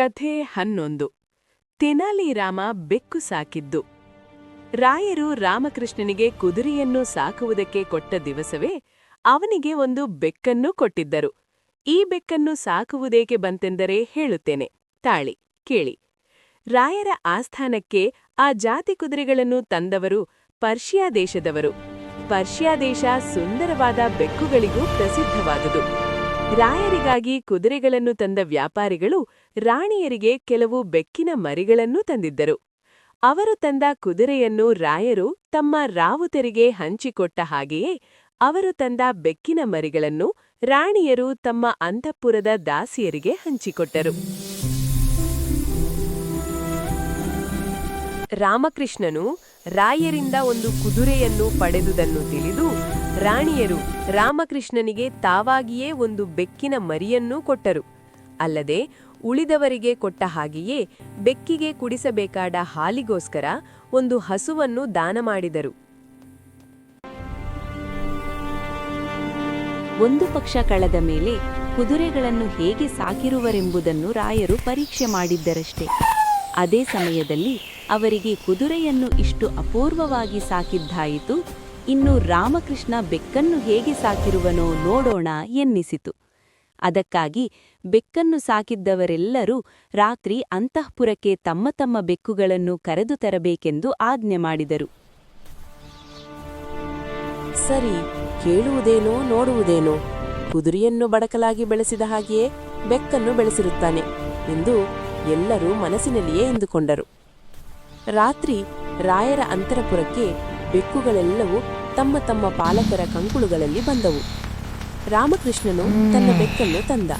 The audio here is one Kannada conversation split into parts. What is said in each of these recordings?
ಕಥೆ ಹನ್ನೊಂದು. ತೆನಾಲಿ ರಾಮ ಬೆಕ್ಕು ಸಾಕಿದ್ದು. ರಾಯರು ರಾಮಕೃಷ್ಣನಿಗೆ ಕುದುರೆಯನ್ನು ಸಾಕುವುದಕ್ಕೆ ಕೊಟ್ಟ ದಿವಸವೇ ಅವನಿಗೆ ಒಂದು ಬೆಕ್ಕನ್ನು ಕೊಟ್ಟಿದ್ದರು. ಈ ಬೆಕ್ಕನ್ನು ಸಾಕುವುದೇಕೆ ಬಂತೆಂದರೆ ಹೇಳುತ್ತೇನೆ. ತಾಳಿ, ಕೇಳಿ. ರಾಯರ ಆಸ್ಥಾನಕ್ಕೆ ಆ ಜಾತಿ ಕುದುರೆಗಳನ್ನು ತಂದವರು ಪರ್ಷಿಯಾ ದೇಶದವರು. ಪರ್ಷಿಯಾ ದೇಶ ಸುಂದರವಾದ ಬೆಕ್ಕುಗಳಿಗೂ ಪ್ರಸಿದ್ಧವಾದುದು. ರಾಯರಿಗಾಗಿ ಕುದುರೆಗಳನ್ನು ತಂದ ವ್ಯಾಪಾರಿಗಳು ರಾಣಿಯರಿಗೆ ಕೆಲವು ಬೆಕ್ಕಿನ ಮರಿಗಳನ್ನೂ ತಂದಿದ್ದರು. ಅವರು ತಂದ ಕುದುರೆಯನ್ನು ರಾಯರು ತಮ್ಮ ರಾವುತರಿಗೆ ಹಂಚಿಕೊಟ್ಟ ಹಾಗೆಯೇ ಅವರು ತಂದ ಬೆಕ್ಕಿನ ಮರಿಗಳನ್ನು ರಾಣಿಯರು ತಮ್ಮ ಅಂತಃಪುರದ ದಾಸಿಯರಿಗೆ ಹಂಚಿಕೊಟ್ಟರು. ರಾಮಕೃಷ್ಣನು ರಾಯರಿಂದ ಒಂದು ಕುದುರೆಯನ್ನು ಪಡೆದುದನ್ನು ತಿಳಿದು ರಾಣಿಯರು ರಾಮಕೃಷ್ಣನಿಗೆ ತಾವಾಗಿಯೇ ಒಂದು ಬೆಕ್ಕಿನ ಮರಿಯನ್ನೂ ಕೊಟ್ಟರು. ಅಲ್ಲದೆ ಉಳಿದವರಿಗೆ ಕೊಟ್ಟ ಹಾಗೆಯೇ ಬೆಕ್ಕಿಗೆ ಕುಡಿಸಬೇಕಾದ ಹಾಲಿಗೋಸ್ಕರ ಒಂದು ಹಸುವನ್ನು ದಾನ ಮಾಡಿದರು. ಒಂದು ಪಕ್ಷ ಕಳೆದ ಮೇಲೆ ಕುದುರೆಗಳನ್ನು ಹೇಗೆ ಸಾಕಿರುವರೆಂಬುದನ್ನು ರಾಯರು ಪರೀಕ್ಷೆ ಮಾಡಿದ್ದರಷ್ಟೇ. ಅದೇ ಸಮಯದಲ್ಲಿ ಅವರಿಗೆ ಕುದುರೆಯನ್ನು ಇಷ್ಟು ಅಪೂರ್ವವಾಗಿ ಸಾಕಿದ್ದಾಯಿತು, ಇನ್ನು ರಾಮಕೃಷ್ಣ ಬೆಕ್ಕನ್ನು ಹೇಗೆ ಸಾಕಿರುವನೋ ನೋಡೋಣ ಎನ್ನಿಸಿತು. ಅದಕ್ಕಾಗಿ ಬೆಕ್ಕನ್ನು ಸಾಕಿದ್ದವರೆಲ್ಲರೂ ರಾತ್ರಿ ಅಂತಃಪುರಕ್ಕೆ ತಮ್ಮ ತಮ್ಮ ಬೆಕ್ಕುಗಳನ್ನು ಕರೆದು ತರಬೇಕೆಂದು ಆಜ್ಞೆ ಮಾಡಿದರು. ಸರಿ, ಕೇಳುವುದೇನೋ ನೋಡುವುದೇನೋ, ಕುದುರೆಯನ್ನು ಬಡಕಲಾಗಿ ಬೆಳೆಸಿದ ಹಾಗೆಯೇ ಬೆಕ್ಕನ್ನು ಬೆಳೆಸಿರುತ್ತಾನೆ ಎಂದು ಎಲ್ಲರೂ ಮನಸ್ಸಿನಲ್ಲಿಯೇ ಎಂದುಕೊಂಡರು. ರಾತ್ರಿ ರಾಯರ ಅಂತರಪುರಕ್ಕೆ ಬೆಕ್ಕುಗಳೆಲ್ಲವೂ ತಮ್ಮ ತಮ್ಮ ಪಾಲಕರ ಕಂಕುಳುಗಳಲ್ಲಿ ಬಂದವು. ರಾಮಕೃಷ್ಣನು ತನ್ನ ಬೆಕ್ಕನ್ನು ತಂದ.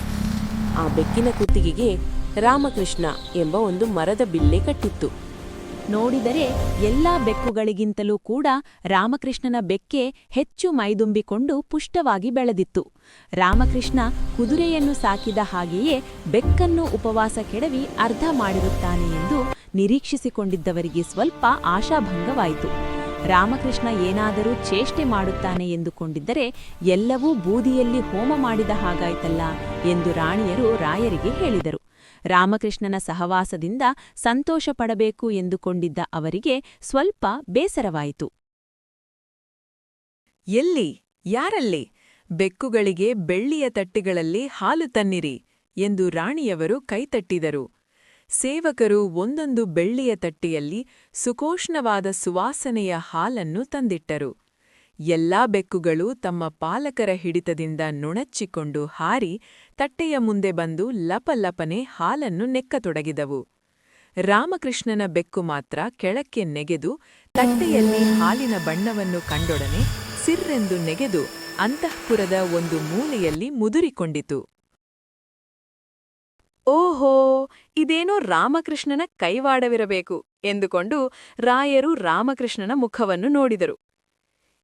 ಆ ಬೆಕ್ಕಿನ ಕುತ್ತಿಗೆಗೆ ರಾಮಕೃಷ್ಣ ಎಂಬ ಒಂದು ಮರದ ಬಿಲ್ಲೆ ಕಟ್ಟಿತ್ತು. ನೋಡಿದರೆ ಎಲ್ಲಾ ಬೆಕ್ಕುಗಳಿಗಿಂತಲೂ ಕೂಡ ರಾಮಕೃಷ್ಣನ ಬೆಕ್ಕೆ ಹೆಚ್ಚು ಮೈದುಂಬಿಕೊಂಡು ಪುಷ್ಟವಾಗಿ ಬೆಳೆದಿತ್ತು. ರಾಮಕೃಷ್ಣ ಕುದುರೆಯನ್ನು ಸಾಕಿದ ಹಾಗೆಯೇ ಬೆಕ್ಕನ್ನು ಉಪವಾಸ ಕೆಡವಿ ಅರ್ಧ ಮಾಡಿರುತ್ತಾನೆ ಎಂದು ನಿರೀಕ್ಷಿಸಿಕೊಂಡಿದ್ದವರಿಗೆ ಸ್ವಲ್ಪ ಆಶಾಭಂಗವಾಯಿತು. ರಾಮಕೃಷ್ಣ ಏನಾದರೂ ಚೇಷ್ಟೆ ಮಾಡುತ್ತಾನೆ ಎಂದುಕೊಂಡಿದ್ದರೆ ಎಲ್ಲವೂ ಬೂದಿಯಲ್ಲಿ ಹೋಮ ಮಾಡಿದ ಹಾಗಾಯ್ತಲ್ಲ ಎಂದು ರಾಣಿಯರು ರಾಯರಿಗೆ ಹೇಳಿದರು. ರಾಮಕೃಷ್ಣನ ಸಹವಾಸದಿಂದ ಸಂತೋಷ ಪಡಬೇಕು ಎಂದುಕೊಂಡಿದ್ದ ಅವರಿಗೆ ಸ್ವಲ್ಪ ಬೇಸರವಾಯಿತು. ಎಲ್ಲಿ? ಯಾರಲ್ಲಿ? ಬೆಕ್ಕುಗಳಿಗೆ ಬೆಳ್ಳಿಯ ತಟ್ಟೆಗಳಲ್ಲಿ ಹಾಲು ತನ್ನಿರಿ ಎಂದು ರಾಣಿಯವರು ಕೈತಟ್ಟಿದರು. ಸೇವಕರು ಒಂದೊಂದು ಬೆಳ್ಳಿಯ ತಟ್ಟೆಯಲ್ಲಿ ಸುಕೋಷ್ಣವಾದ ಸುವಾಸನೆಯ ಹಾಲನ್ನು ತಂದಿಟ್ಟರು. ಎಲ್ಲಾ ಬೆಕ್ಕುಗಳು ತಮ್ಮ ಪಾಲಕರ ಹಿಡಿತದಿಂದ ನುಣಚ್ಚಿಕೊಂಡು ಹಾರಿ ತಟ್ಟೆಯ ಮುಂದೆ ಬಂದು ಲಪಲಪನೆ ಹಾಲನ್ನು ನೆಕ್ಕತೊಡಗಿದವು. ರಾಮಕೃಷ್ಣನ ಬೆಕ್ಕು ಮಾತ್ರ ಕೆಳಕ್ಕೆ ನೆಗೆದು ತಟ್ಟೆಯಲ್ಲಿ ಹಾಲಿನ ಬಣ್ಣವನ್ನು ಕಂಡೊಡನೆ ಸಿರ್ರೆಂದು ನೆಗೆದು ಅಂತಃಪುರದ ಒಂದು ಮೂಲೆಯಲ್ಲಿ ಮುದುರಿಕೊಂಡಿತು. ಓಹೋ, ಇದೇನೋ ರಾಮಕೃಷ್ಣನ ಕೈವಾಡವಿರಬೇಕು ಎಂದುಕೊಂಡು ರಾಯರು ರಾಮಕೃಷ್ಣನ ಮುಖವನ್ನು ನೋಡಿದರು.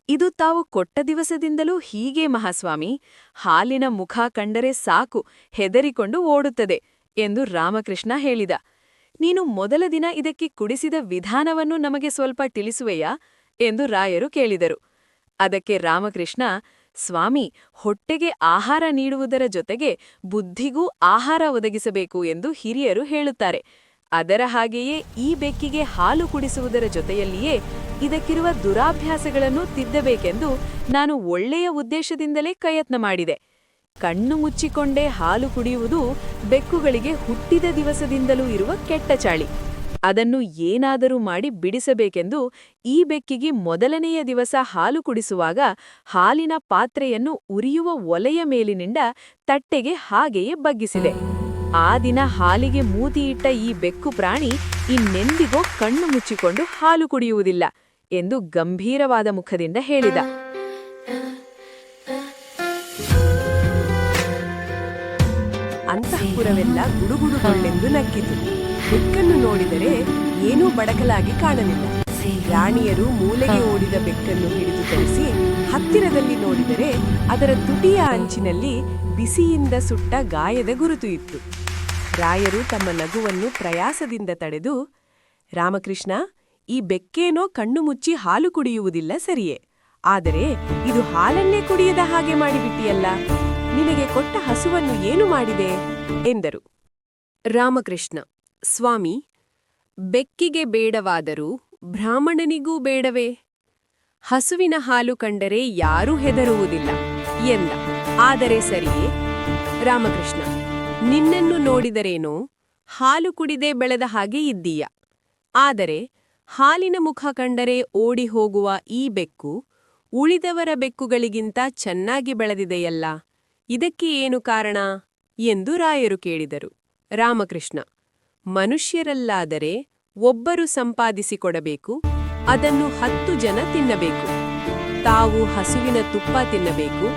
ಇದು ತಾವು ಕೊಟ್ಟ ದಿವಸದಿಂದಲೂ ಹೀಗೆ ಮಹಾಸ್ವಾಮಿ, ಹಾಲಿನ ಮುಖ ಕಂಡರೆ ಸಾಕು, ಹೆದರಿಕೊಂಡು ಓಡುತ್ತದೆ ಎಂದು ರಾಮಕೃಷ್ಣ ಹೇಳಿದ. ನೀನು ಮೊದಲ ದಿನ ಇದಕ್ಕೆ ಕುಡಿಸಿದ ವಿಧಾನವನ್ನು ನಮಗೆ ಸ್ವಲ್ಪ ತಿಳಿಸುವೆಯಾ ಎಂದು ರಾಯರು ಕೇಳಿದರು. ಅದಕ್ಕೆ ರಾಮಕೃಷ್ಣ ಸ್ವಾಮಿ, ಹೊಟ್ಟೆಗೆ ಆಹಾರ ನೀಡುವುದರ ಜೊತೆಗೆ ಬುದ್ಧಿಗೂ ಆಹಾರ ಒದಗಿಸಬೇಕು ಎಂದು ಹಿರಿಯರು ಹೇಳುತ್ತಾರೆ. ಅದರ ಹಾಗೆಯೇ ಈ ಬೆಕ್ಕಿಗೆ ಹಾಲು ಕುಡಿಸುವುದರ ಜೊತೆಯಲ್ಲಿಯೇ ಇದಕ್ಕಿರುವ ದುರಾಭ್ಯಾಸಗಳನ್ನು ತಿದ್ದಬೇಕೆಂದು ನಾನು ಒಳ್ಳೆಯ ಉದ್ದೇಶದಿಂದಲೇ ಪ್ರಯತ್ನ ಮಾಡಿದೆ. ಕಣ್ಣು ಮುಚ್ಚಿಕೊಂಡೇ ಹಾಲು ಕುಡಿಯುವುದು ಬೆಕ್ಕುಗಳಿಗೆ ಹುಟ್ಟಿದ ದಿವಸದಿಂದಲೂ ಇರುವ ಕೆಟ್ಟ ಚಾಳಿ. ಅದನ್ನು ಏನಾದರೂ ಮಾಡಿ ಬಿಡಿಸಬೇಕೆಂದು ಈ ಬೆಕ್ಕಿಗೆ ಮೊದಲನೆಯ ದಿವಸ ಹಾಲು ಕುಡಿಸುವಾಗ ಹಾಲಿನ ಪಾತ್ರೆಯನ್ನು ಉರಿಯುವ ಒಲೆಯ ಮೇಲಿನಿಂದ ತಟ್ಟೆಗೆ ಹಾಗೆಯೇ ಬಗ್ಗಿಸಿದೆ. ಆ ದಿನ ಹಾಲಿಗೆ ಮೂತಿಯಿಟ್ಟ ಈ ಬೆಕ್ಕು ಪ್ರಾಣಿ ಇನ್ನೆಂದಿಗೋ ಕಣ್ಣು ಮುಚ್ಚಿಕೊಂಡು ಹಾಲು ಕುಡಿಯುವುದಿಲ್ಲ ಎಂದು ಗಂಭೀರವಾದ ಮುಖದಿಂದ ಹೇಳಿದ. ಅಂತಃಪುರವೆಲ್ಲ ಗುಡುಗುಡುಗೊಳ್ಳೆಂದು ನಕ್ಕಿತು. ಬೆಕ್ಕನ್ನು ನೋಡಿದರೆ ಏನೂ ಬಡಕಲಾಗಿ ಕಾಣಲಿಲ್ಲ. ರಾಣಿಯರು ಮೂಲೆಗೆ ಓಡಿದ ಬೆಕ್ಕನ್ನು ಹಿಡಿದು ತರಿಸಿ ಹತ್ತಿರದಲ್ಲಿ ನೋಡಿದರೆ ಅದರ ತುಟಿಯ ಅಂಚಿನಲ್ಲಿ ಬಿಸಿಯಿಂದ ಸುಟ್ಟ ಗಾಯದ ಗುರುತು ಇತ್ತು. ರಾಯರು ತಮ್ಮ ನಗುವನ್ನು ಪ್ರಯಾಸದಿಂದ ತಡೆದು, ರಾಮಕೃಷ್ಣ, ಈ ಬೆಕ್ಕೇನೋ ಕಣ್ಣು ಮುಚ್ಚಿ ಹಾಲು ಕುಡಿಯುವುದಿಲ್ಲ ಸರಿಯೇ, ಆದರೆ ಇದು ಹಾಲನ್ನೇ ಕುಡಿಯದ ಹಾಗೆ ಮಾಡಿಬಿಟ್ಟಿಯಲ್ಲ, ನಿನಗೆ ಕೊಟ್ಟ ಹಸುವನ್ನು ಏನು ಮಾಡಿದೆ? ಎಂದರು. ರಾಮಕೃಷ್ಣ ಸ್ವಾಮಿ, ಬೆಕ್ಕಿಗೆ ಬೇಡವಾದರೂ ಬ್ರಾಹ್ಮಣನಿಗೂ ಬೇಡವೇ? ಹಸುವಿನ ಹಾಲು ಕಂಡರೆ ಯಾರೂ ಹೆದರುವುದಿಲ್ಲ ಎಂದ. ಆದರೆ ಸರಿಯೇ? ರಾಮಕೃಷ್ಣ, ನಿನ್ನನ್ನು ನೋಡಿದರೇನೋ? ಹಾಲು ಕುಡಿದೇ ಬೆಳೆದ ಹಾಗೆ ಇದ್ದೀಯ. ಆದರೆ ಹಾಲಿನ ಮುಖ ಕಂಡರೆ ಓಡಿ ಹೋಗುವ ಈ ಬೆಕ್ಕು ಉಳಿದವರ ಬೆಕ್ಕುಗಳಿಗಿಂತ ಚೆನ್ನಾಗಿ ಬೆಳೆದಿದೆಯಲ್ಲ, ಇದಕ್ಕೆ ಏನು ಕಾರಣ? ಎಂದು ರಾಯರು ಕೇಳಿದರು. ರಾಮಕೃಷ್ಣ ಮನುಷ್ಯರಲ್ಲಾದರೆ ಒಬ್ಬರು ಸಂಪಾದಿಸಿಕೊಡಬೇಕು, ಅದನ್ನು ಹತ್ತು ಜನ ತಿನ್ನಬೇಕು. ತಾವು ಹಸುವಿನ ತುಪ್ಪ ತಿನ್ನಬೇಕು,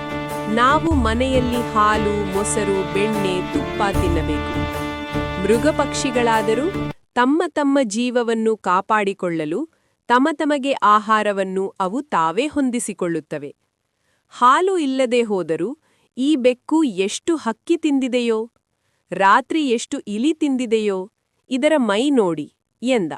ನಾವು ಮನೆಯಲ್ಲಿ ಹಾಲು, ಮೊಸರು, ಬೆಣ್ಣೆ, ತುಪ್ಪ ತಿನ್ನಬೇಕು. ಮೃಗಪಕ್ಷಿಗಳಾದರೂ ತಮ್ಮ ತಮ್ಮ ಜೀವವನ್ನು ಕಾಪಾಡಿಕೊಳ್ಳಲು ತಮ ತಮಗೆ ಆಹಾರವನ್ನು ಅವು ತಾವೇ ಹೊಂದಿಸಿಕೊಳ್ಳುತ್ತವೆ. ಹಾಲು ಇಲ್ಲದೆ ಹೋದರೂ ಈ ಬೆಕ್ಕು ಎಷ್ಟು ಹಕ್ಕಿ ತಿಂದಿದೆಯೋ, ರಾತ್ರಿ ಎಷ್ಟು ಇಲಿ ತಿಂದಿದೆಯೋ ಇದರ ಮೈ ನೋಡಿ ಎಂದ.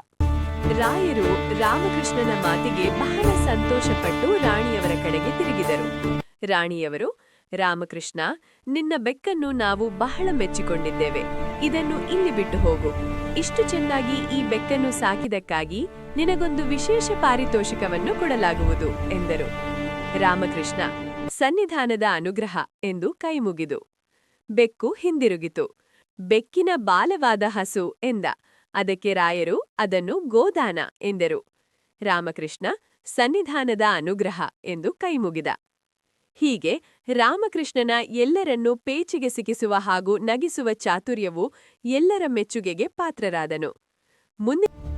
ರಾಯರು ರಾಮಕೃಷ್ಣನ ಮಾತಿಗೆ ಬಹಳ ಸಂತೋಷಪಟ್ಟು ರಾಣಿಯವರ ಕಡೆಗೆ ತಿರುಗಿದರು. ರಾಣಿಯವರು, ರಾಮಕೃಷ್ಣ, ನಿನ್ನ ಬೆಕ್ಕನ್ನು ನಾವು ಬಹಳ ಮೆಚ್ಚಿಕೊಂಡಿದ್ದೇವೆ. ಇದನ್ನು ಇಲ್ಲಿ ಬಿಟ್ಟು ಹೋಗು. ಇಷ್ಟು ಚೆನ್ನಾಗಿ ಈ ಬೆಕ್ಕನ್ನು ಸಾಕಿದಕ್ಕಾಗಿ ನಿನಗೊಂದು ವಿಶೇಷ ಪಾರಿತೋಷಿಕವನ್ನು ಕೊಡಲಾಗುವುದು ಎಂದರು. ರಾಮಕೃಷ್ಣ, ಸನ್ನಿಧಾನದ ಅನುಗ್ರಹ ಎಂದು ಕೈಮುಗಿದು. ಬೆಕ್ಕು ಹಿಂದಿರುಗಿತು. ಬೆಕ್ಕಿನ ಬಾಲವಾದ ಹಸು ಎಂದ. ಅದಕ್ಕೆ ರಾಯರು ಅದನ್ನು ಗೋದಾನ ಎಂದರು. ರಾಮಕೃಷ್ಣ ಸನ್ನಿಧಾನದ ಅನುಗ್ರಹ ಎಂದು ಕೈಮುಗಿದ. ಹೀಗೆ ರಾಮಕೃಷ್ಣನ ಎಲ್ಲರನ್ನೂ ಪೇಚಿಗೆ ಸಿಕ್ಕಿಸುವ ಹಾಗೂ ನಗಿಸುವ ಚಾತುರ್ಯವು ಎಲ್ಲರ ಮೆಚ್ಚುಗೆಗೆ ಪಾತ್ರರಾದನು. ಮುಂದೆ